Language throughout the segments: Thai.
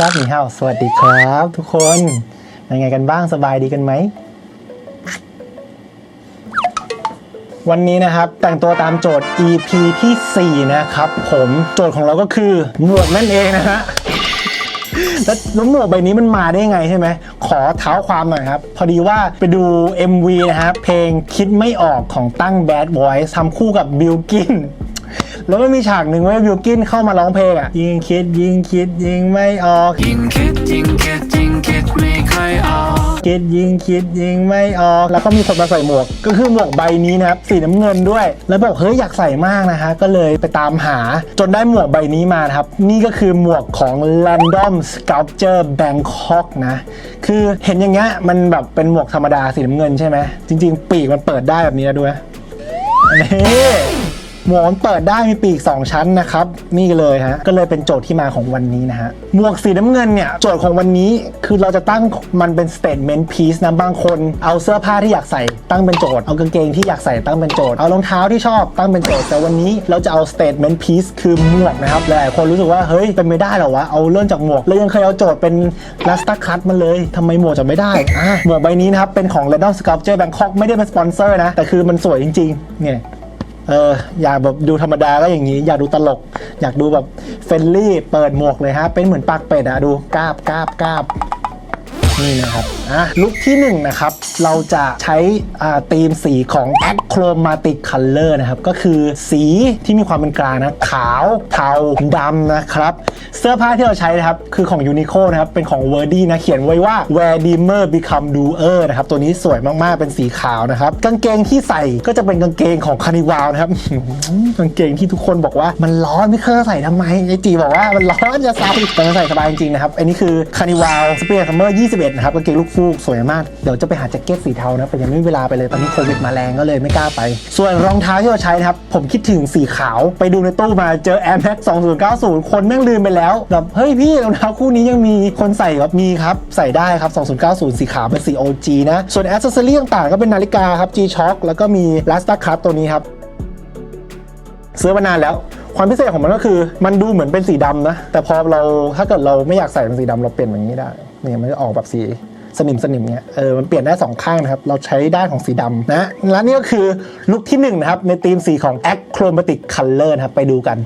ซับหนีเฮาสวัสดีครับทุกคนยังไงกันบ้างสบายดีกันไหม วันนี้นะครับแต่งตัวตามโจทย์ EP ที่ 4 นะครับ ผมโจทย์ของเราก็คือหมวกนั่นเองนะฮะแล้วแล้วหมวกใบนี้มันมาได้ไงใช่ไหม ขอเท้าความหน่อยครับ พอดีว่าไปดู MV นะครับเพลงคิดไม่ออกของตั้ง Bad Boys ทำคู่กับบิลกิน แล้วมันมีฉากหนึ่งว่าบิลกินเข้ามาร้องเพลงอะยิงคิดยิงคิดยิงไม่ออกยิ่งคิดยิ่งคิดยิ่งคิดไม่ค่อยออกคิดยิงคิดยิงไม่ออก แล้วก็มีคนมาใส่หมวก ก็คือหมวกใบนี้นะครับสีน้ำเงินด้วย แล้วบอกเฮ้ยอยากใส่มากนะฮะก็เลยไปตามหาจนได้หมวกใบนี้มานะครับ นี่ก็คือหมวกของ Random Sculpture Bangkok นะ คือเห็นอย่างเงี้ยมันแบบเป็นหมวกธรรมดาสีน้ำเงินใช่ไหมจริง ๆ ปีกมันเปิดได้แบบนี้นะดูนะนี่ หมวกมันเปิดได้มีปีก 2 ชั้นนะครับ นี่เลยฮะก็เลยเป็นโจทย์ที่มาของวันนี้นะฮะหมวกสีน้ำเงินเนี่ยโจทย์ของวันนี้คือเราจะตั้งมันเป็น statement piece นะบางคนเอาเสื้อผ้าที่อยากใส่ตั้งเป็นโจทย์เอากางเกงที่อยากใส่ตั้งเป็นโจทย์เอารองเท้าที่ชอบตั้งเป็นโจทย์แต่วันนี้เราจะเอา statement piece คือหมวกนะครับหลายคนรู้สึกว่าเฮ้ยเป็นไม่ได้หรอวะเอาเริ่มจากหมวกแล้วยังเคยเอาโจทย์เป็น last cut มาเลยทำไมหมวกจะไม่ได้อะหมวกใบนี้นะครับเป็นของ Random Sculpture Bangkok ไม่ได้เป็นสปอนเซอร์นะแต่คือมันสวยจริงๆเนี่ย เอออยากแบบดูธรรมดาก็อย่างนี้ อยากดูตลก อยากดูแบบเฟรนลี่เปิดหมวกเลยฮะ เป็นเหมือนปากเป็ดอะดูกราบกราบกราบ นี่นะครับอะลุคที่1นะครับเราจะใช้อ่าธีมสีของ Achromatic Color นะครับก็คือสีที่มีความเป็นกลางนะขาวเทาดำนะครับ เสื้อผ้าที่เราใช้นะครับ คือของ Uniqlo นะครับ เป็นของ Verdi นะเขียนไว้ว่า Wear Dimmer Become Doer นะครับ ตัวนี้สวยมาก ๆ เป็นสีขาวนะครับ กางเกงที่ใส่ก็จะเป็นกางเกงของคานิวาลนะครับ กางเกงที่ทุกคนบอกว่ามันร้อนไม่เคยใส่ทำไมไอจีบอกว่ามันร้อนจะใส่แต่มันใส่สบายจริงๆนะครับอันนี้คือคานิวาลสเปียร์ซัมเมอร์21นะครับกางเกงลูกฟูกสวยมาก เดี๋ยวจะไปหาแจ็คเก็ตสีเทานะแต่ยังไม่มีเวลาไปเลยตอนนี้โควิดมาแรงก็เลยไม่กล้าไป ส่วนรองเท้าที่เราใช้นะครับ ผมคิดถึงสีขาวไปดูในตู้มาเจอ Air Max 2090 คนแม่งลืมไปแล้วแบบเฮ้ยพี่รองเท้าคู่นี้ยังมีคนใส่แบบมีครับใส่ได้ครับ 2090 สีขาวเป็นสี OG นะส่วนแอ c เซอรี่ต่างๆก็เป็นนาฬิกาครับ G-Shock แล้วก็มี Lasta Cut ตัวนี้ครับซื้อมานานแล้วความพิเศษของมันก็คือ มันดูเหมือนเป็นสีดำนะ แต่พอเราถ้าเกิดเราไม่อยากใส่เป็นสีดำเราเปลี่ยนอย่างนี้ได้ เนี่ยมันจะออกแบบสีสนิมสนิมเนี่ยเออมันเปลี่ยนได้สองข้างนะครับ เราใช้ด้านของสีดำนะและนี่ก็คือลุคที่หนึ่งนะครับในธีมสีของ Achromatic Color นะครับไปดูกัน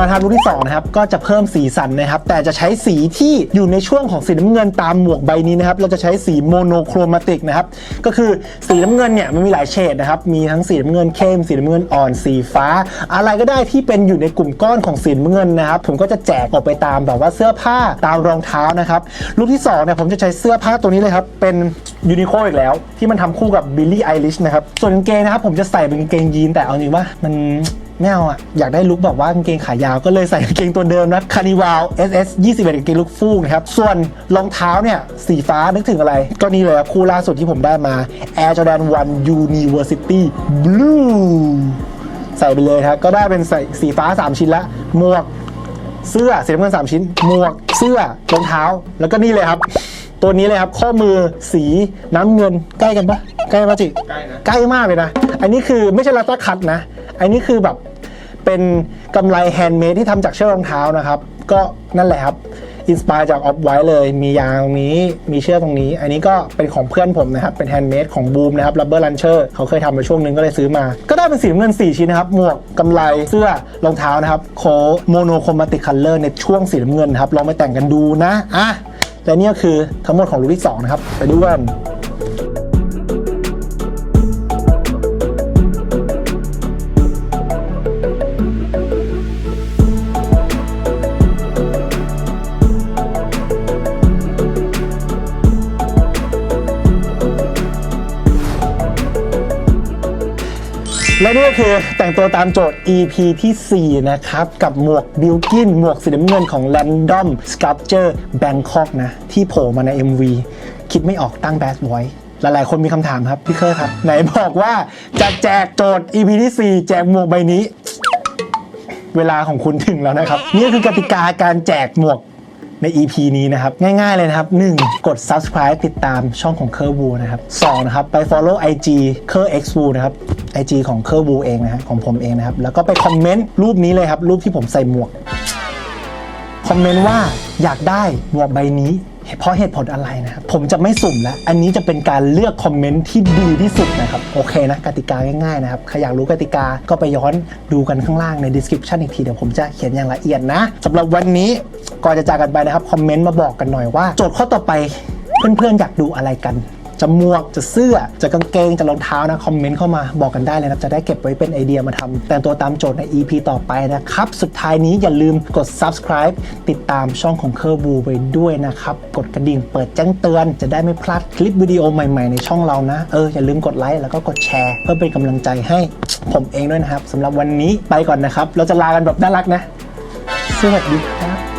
มาครับลุที่2นะครับก็จะเพิ่มสีสันนะครับแต่จะใช้สีที่อยู่ในช่วงของสีน้ำเงินตามหมวกใบนี้นะครับเราจะใช้สีโมโนโครมาติกนะครับก็คือสีน้ำเงินเนี่ยมันมีหลายเฉดนะครับมีทั้งสีน้ำเงินเข้มสีน้ำเงินอ่อนสีฟ้า อะไรก็ได้ที่เป็นอยู่ในกลุ่มก้อนของสีน้ำเงินนะครับผมก็จะแจกออกไปตามแบบว่าเสื้อผ้าตามรองเท้านะครับลุคที่2เนี่ยผมจะใช้เสื้อผ้าตัวนี้เลยครับเป็น ยูนิโคอีกแล้ว ที่มันทำคู่กับบิลลี่ไอริชนะครับ ส่วนกางเกงนะครับ ผมจะใส่เป็นกางเกงยีนแต่เอาจริงว่ามันไม่เอาอะอยากได้ลุคแบบว่ากางเกงขายาวก็เลยใส่กางเกงตัวเดิมนะคานิวาล SS 21กางเกงลูกฟูกนะครับ ส่วนรองเท้าเนี่ย สีฟ้านึกถึงอะไร ก็นี่เลยครับ คู่ล่าสุดที่ผมได้มา Air Jordan 1 University Blue ใส่ไปเลยครับ ก็ได้เป็นใส่สีฟ้า 3 ชิ้นละหมวกเสื้อสีน้ำเงิน3ชิ้นหมวกเสื้อรองเท้าแล้วก็นี่เลยครับ ตัวนี้เลยครับ ข้อมือสีน้ำเงินใกล้กันปะใกล้ปะจิใกล้นะใกล้มากเลยนะ อันนี้คือไม่ใช่ลัตตาคัตนะ อันนี้คือแบบเป็นกำไรแฮนด์เมดที่ทำจากเชือกรองเท้านะครับ ก็นั่นแหละครับอินสปายจากออฟไว้เลย มียางตรงนี้ มีเชือกตรงนี้ อันนี้ก็เป็นของเพื่อนผมนะครับ เป็นแฮนด์เมดของบูมนะครับ Rubber Rancher เขาเคยทำมาช่วงหนึงก็เลยซื้อมา ก็ได้เป็นสีน้ำเงิน 4 ชิ้นนะครับ หมวกกำไร เสื้อ รองเท้านะครับ โคโมโนโครมาติกคัลเลอร์ในช่วงสีน้ำเงินนะครับ ลองไปแต่งกันดูนะ อะ และนี่ก็คือทั้งหมดของรูปที่สองนะครับไปดูกัน และนี่ก็คือแต่งตัวตามโจทย์ EP ที่ 4 นะครับ กับหมวกบิลกินหมวกสีน้ำเงินของ Random Sculpture Bangkok นะ ที่โผล่มาใน MV คิดไม่ออกตั้ง Bad Boy หลายๆ คนมีคำถามครับ พี่เคยครับ ไหนบอกว่าจะแจกโจทย์ EP ที่ 4 แจกหมวกใบนี้ เวลาของคุณถึงแล้วนะครับ นี่คือกติกาการแจกหมวก ใน EP นี้นะครับ ง่ายๆเลยนะครับ 1. กด subscribe ติดตามช่องของเคอร์บูนะครับ 2. นะครับ ไป follow IG เคอร์ x w o นะครับ IG ของเคอร์บูเองนะฮะของผมเองนะครับ แล้วก็ไปคอมเมนต์รูปนี้เลยครับ รูปที่ผมใส่หมวก คอมเมนต์ว่าอยากได้หมวกใบนี้ เพราะเหตุผลอะไรนะครับ ผมจะไม่สุ่มแล้ว อันนี้จะเป็นการเลือกคอมเมนต์ที่ดีที่สุดนะครับ โอเคนะกติกาง่ายๆนะครับใครอยากรู้กติกาก็ไปย้อนดูกันข้างล่างใน description อีกทีเดี๋ยวผมจะเขียนอย่างละเอียดนะสำหรับวันนี้ก่อนจะจากกันไปนะครับคอมเมนต์มาบอกกันหน่อยว่า โจทย์ข้อต่อไปเพื่อนๆอยากดูอะไรกัน จะหมวกจะเสื้อจะกางเกงจะรองเท้านะคอมเมนต์เข้ามาบอกกันได้เลยนะจะได้เก็บไว้เป็นไอเดียมาทำแต่งตัวตามโจทย์ใน EP ต่อไปนะครับ สุดท้ายนี้อย่าลืมกด subscribe ติดตามช่องของเคอร์บูไปด้วยนะครับ กดกระดิ่งเปิดแจ้งเตือน จะได้ไม่พลาดคลิปวิดีโอใหม่ๆในช่องเรานะ เอออย่าลืมกดไลค์แล้วก็กดแชร์ เพื่อเป็นกำลังใจให้ผมเองด้วยนะครับสำหรับวันนี้ไปก่อนนะครับ เราจะลากันแบบน่ารักนะ สวัสดีครับ